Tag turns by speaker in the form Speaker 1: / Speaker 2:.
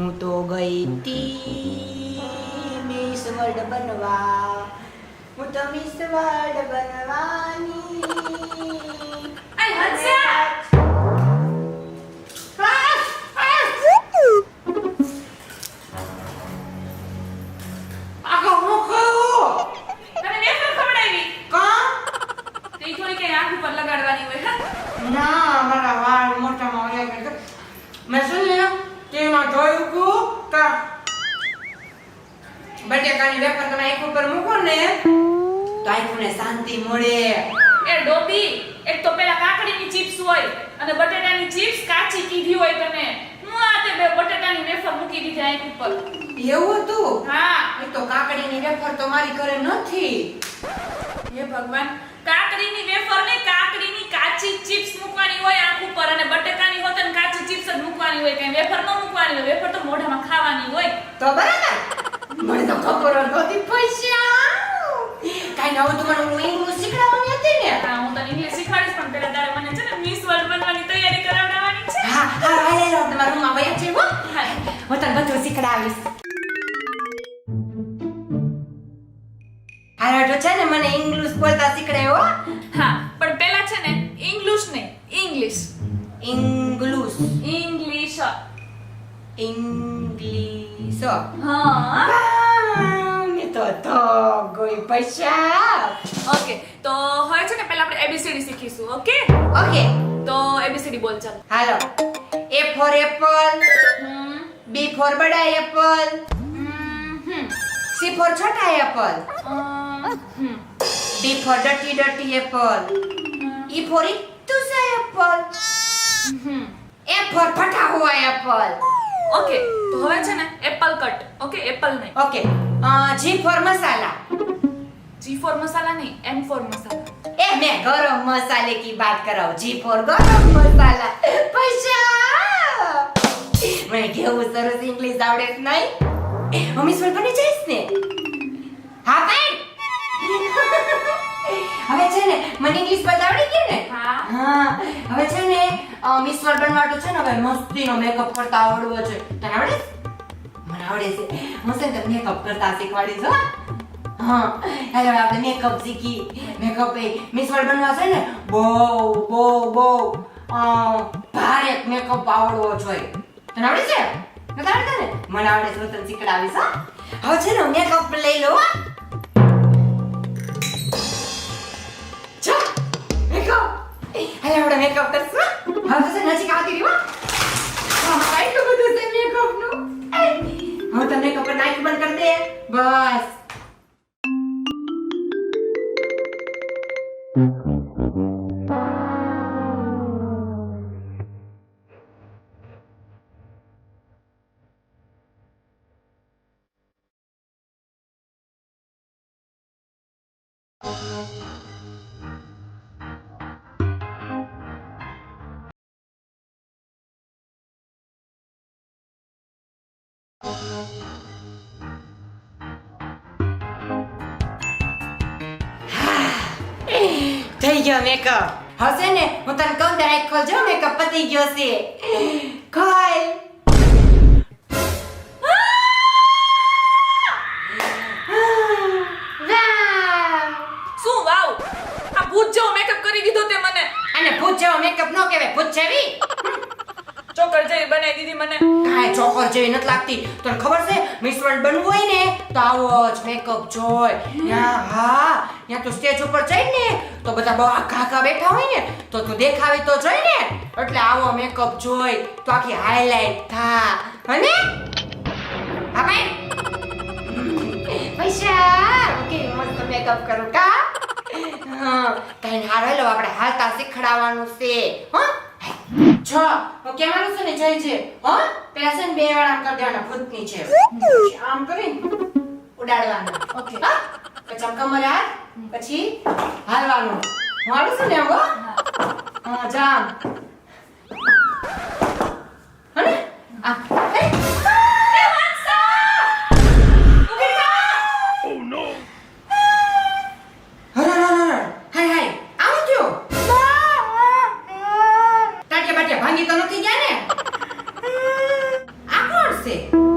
Speaker 1: હું તો ગઈ તી મિસ વર્લ્ડ બનવા હું તો મિસ વર્લ્ડ બનવાની. જોયું કુ કે? બટેકાની વેફર તમે આંખ ઉપર મૂકો ને તો આંખને શાંતિ મળે.
Speaker 2: એ ડોબી એક તો પેલા કાકડીની ચિપ્સ હોય અને બટેટાની ચિપ્સ કાચી કીધી હોય તને. હું આ તે બે બટેટાની વેફર મૂકી દીધી આંખ ઉપર.
Speaker 1: એવું હતું?
Speaker 2: હા.
Speaker 1: એ તો કાકડીની વેફર તો મારી ઘરે નથી.
Speaker 2: હે ભગવાન કાકડીની વેફર ને કાકડીની કાચી ચિપ્સ મૂકવાની હોય આંખ ઉપર અને બટેકાની હોય ને કાચી ચિપ્સ જ મૂકવાની હોય કઈ હોય વેફર તો મોઢામાં ખાવાની હોય.
Speaker 1: તો બરાબર. મને તો ખબર નહોતી. પૈસા કાઈ નવું તો મને હું ઇંગ્લિશ શીખડાવવાની હતી ને.
Speaker 2: હા હું તને ઇંગ્લિશ શીખવાડીશ પણ પહેલા તારે મને છે ને મિસ વર્લ્ડ બનવાની તૈયારી કરાવડાવવાની છે.
Speaker 1: હા હા હાલે રો તમારું રૂમમાં વયા છે હો.
Speaker 2: હા.
Speaker 1: હું તને બધું શીખડાવીશ. તો છે ને મને ઇંગ્લિશ બોલતા શીખડાયો હા.
Speaker 2: પણ પેલા છે ને English English
Speaker 1: English
Speaker 2: English
Speaker 1: English
Speaker 2: હા
Speaker 1: મેં તો તો ગઈ પૈસા
Speaker 2: ઓકે તો હવે છે ને પહેલા આપણે એબીસીડી શીખીશું ઓકે
Speaker 1: ઓકે
Speaker 2: તો એબીસીડી બોલ ચાલ
Speaker 1: હાલો A for apple B for Bada apple
Speaker 2: હમ
Speaker 1: સી ફોર છોટા એપલ
Speaker 2: હમ
Speaker 1: ડી ફોર ડટી ડટી એપલ ઈ ફોર ઇટ્ટુસા એપલ
Speaker 2: હમ
Speaker 1: એ ફોર ફટા હુઆ એપલ
Speaker 2: ઓકે તો હવે છે ને એપલ કટ ઓકે એપલ નહીં.
Speaker 1: ઓકે જી ફોર મસાલા
Speaker 2: જી ફોર મસાલા નહીં એમ ફોર મસાલા
Speaker 1: એ મે ગરમ મસાલે કી બાત કરાવ. જી ફોર ગરમ મસાલા. પૈસા! મને કેવું સરસ ઇંગ્લિશ આવડે છે નહીં? મમ્મી સ્વર બની જઈશ ને? હા બેન હવે છે ને મને ઇંગ્લિશ બતાવડી ગઈ ને?
Speaker 2: હા.
Speaker 1: હા હવે છે ને મિસ વર્લ્ડ બનવા માટે છે ને, હવે મસ્તીનો મેકઅપ કરતા આવડવો છે. તને આવડે મને આવડે છે. હું છે ને તને મેકઅપ કરતા શીખવાડીશ હો. હા. એટલે આપણે મેકઅપ શીખી. મેકઅપ એ મિસ વર્લ્ડ બનવા છે ને, બહુ બહુ બહુ ભારે મેકઅપ આવડવો જોઈએ તને આવડે છે? નથી આવડે ને મને આવડે છે તને શીખડાવીશ હા. છે ને મેકઅપ લઈ લો હા. મેકઅપ કરશું. હવે તો છે ને નજીક આવતી રહ્યો હા. એટલું બધું છે મેકઅપનું? હવે તો મેકઅપ પર નાઈટ બંધ કરી દે. બસ. થઈ ગયો મેકઅપ હશે ને? હું તને કહું આંખ ખોલજો મેકઅપ પતી ગયો છે. ખોલ!
Speaker 2: શું વાવ? આ ભૂત જેવો મેકઅપ કરી દીધો તે મને.
Speaker 1: આને ભૂત જેવો મેકઅપ નો કહેવાય. ભૂત જેવી?
Speaker 2: ચોકર જેવી બનાવી દીધી મને.
Speaker 1: કાંઈ ચોકર જેવી નથી લાગતી. તને ખબર છે મિસ વર્લ્ડ બનવું હોય ને, તો આવો જ મેકઅપ જોય. ત્યાં હા ત્યાં તો સ્ટેજ ઉપર જઈ ને તો બધા બહુ આખા આખા બેઠા હોય ને, તો તું દેખાવી તો જોઈ ને. એટલે આવો મેકઅપ જોઈ તો આખી હાઈલાઈટ થા. હને? હા, ભાઈ? પૈસા ઓકે મસ્ત મેકઅપ કરું, કા? હા કઈ હારેલો આપણે હાલતા શીખડાવવાનું છે, હા. છ. હું કેવાનું છે ને, જય છે હ? પેલા બે વાર આમ કરી દેવાના, ભૂતની છે આમ કરીને ઉડાડવાનું.
Speaker 2: ઓકે.
Speaker 1: હા? પછી કમર હાથ પછી હાલવાનું. હાલું છું ને આમ, હા? જામ. હને આ hace.